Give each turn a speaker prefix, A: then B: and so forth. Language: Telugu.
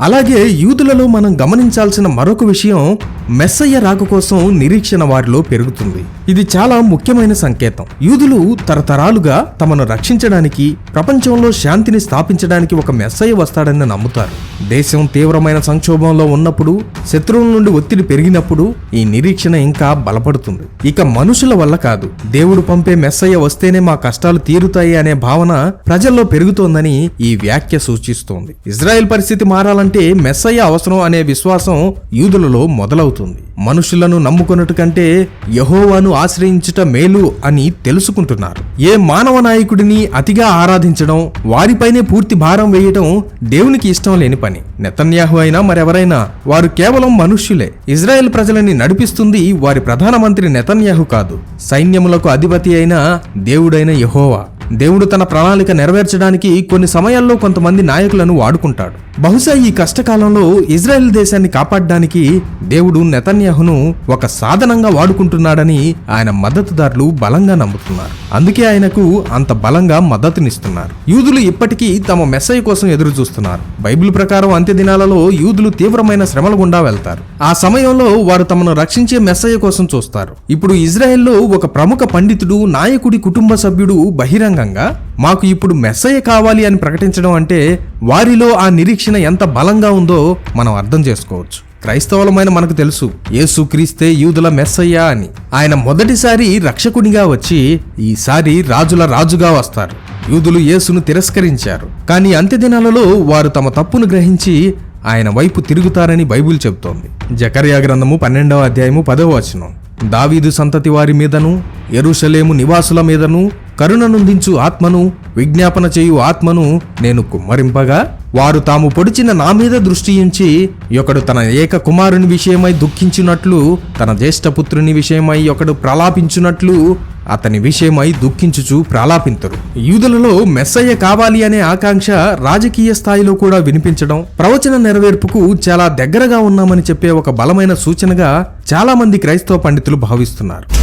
A: అలాగే యూదులలో మనం గమనించాల్సిన మరొక విషయం మెస్సయ్య రాక కోసం నిరీక్షణ వారిలో పెరుగుతుంది. ఇది చాలా ముఖ్యమైన సంకేతం. యూదులు తరతరాలుగా తమను రక్షించడానికి ప్రపంచంలో శాంతిని స్థాపించడానికి ఒక మెస్సయ్య వస్తాడని నమ్ముతారు. దేశం తీవ్రమైన సంక్షోభంలో ఉన్నప్పుడు శత్రువుల నుండి ఒత్తిడి పెరిగినప్పుడు ఈ నిరీక్షణ ఇంకా బలపడుతుంది. ఇక మనుషుల వల్ల కాదు. దేవుడు పంపే మెస్సయ్య వస్తేనే మా కష్టాలు తీరుతాయి అనే భావన ప్రజల్లో పెరుగుతోందని ఈ వ్యాఖ్య సూచిస్తోంది. ఇజ్రాయెల్ పరిస్థితి మారాలంటే మెస్సయ్య అవసరం అనే విశ్వాసం యూదులలో మొదలవుతుంది. మనుషులను నమ్ముకున్నట్టు కంటే యహోవాను ఆశ్రయించుట మేలు అని తెలుసుకుంటున్నారు. ఏ మానవ నాయకుడిని అతిగా ఆరాధించడం వారిపైనే పూర్తి భారం వేయటం దేవునికి ఇష్టం లేని పని. నెతన్యాహు అయినా మరెవరైనా వారు కేవలం మనుష్యులే. ఇజ్రాయెల్ ప్రజలని నడిపిస్తుంది వారి ప్రధానమంత్రి నెతన్యాహు కాదు. సైన్యములకు అధిపతి అయిన దేవుడైన యహోవా. దేవుడు తన ప్రణాళిక నెరవేర్చడానికి కొన్ని సమయాల్లో కొంతమంది నాయకులను వాడుకుంటాడు. బహుశా ఈ కష్టకాలంలో ఇజ్రాయెల్ దేశాన్ని కాపాడడానికి దేవుడు నెతన్యాహును ఒక సాధనంగా వాడుకుంటున్నాడని ఆయన మద్దతుదారులు బలంగా నమ్ముతున్నారు. అందుకే ఆయనకు అంత బలంగా మద్దతునిస్తున్నారు. యూదులు ఇప్పటికీ తమ మెస్సయ్య కోసం ఎదురు చూస్తున్నారు బైబిల్ ప్రకారం అంత్య దినాలలో యూదులు తీవ్రమైన శ్రమల గుండా వెళ్తారు. ఆ సమయంలో వారు తమను రక్షించే మెస్సయ్య కోసం చూస్తారు. ఇప్పుడు ఇజ్రాయెల్లో ఒక ప్రముఖ పండితుడు నాయకుడి కుటుంబ సభ్యుడు బహిరంగ బహిరంగంగా మాకు ఇప్పుడు మెస్సయ్య కావాలి అని ప్రకటించడం అంటే వారిలో ఆ నిరీక్షణ ఎంత బలంగా ఉందో మనం అర్థం చేసుకోవచ్చు. క్రైస్తవులమైన మనకు తెలుసు యేసు క్రీస్తే యూదుల మెస్సయ్య అని. ఆయన మొదటిసారి రక్షకునిగా వచ్చి ఈసారి రాజుల రాజుగా వస్తారు. యూదులు యేసును తిరస్కరించారు. కానీ అంత్యదినాలలో వారు తమ తప్పును గ్రహించి ఆయన వైపు తిరుగుతారని బైబిల్ చెబుతోంది. జకర్యా గ్రంథము పన్నెండవ అధ్యాయము పదవ వచనం. దావీదు సంతతి వారి మీదను ఎరుషలేము నివాసుల మీదను కరుణనుందించు ఆత్మను విజ్ఞాపన చేయు ఆత్మను నేను కుమ్మరింపగా వారు తాము పొడిచిన నా మీద దృష్టి ఉంచి ఒకడు తన ఏక కుమారుని విషయమై దుఃఖించినట్లు తన జ్యేష్ఠపుత్రుని విషయమై ఒకడు ప్రలాపించున్నట్లు అతని విషయమై దుఃఖించుచు ప్రలాపింతురు. యూదులలో మెస్సయ్య కావాలి అనే ఆకాంక్ష రాజకీయ స్థాయిలో కూడా వినిపించడం ప్రవచన నెరవేర్పుకు చాలా దగ్గరగా ఉన్నామని చెప్పే ఒక బలమైన సూచనగా చాలా మంది క్రైస్తవ పండితులు భావిస్తున్నారు.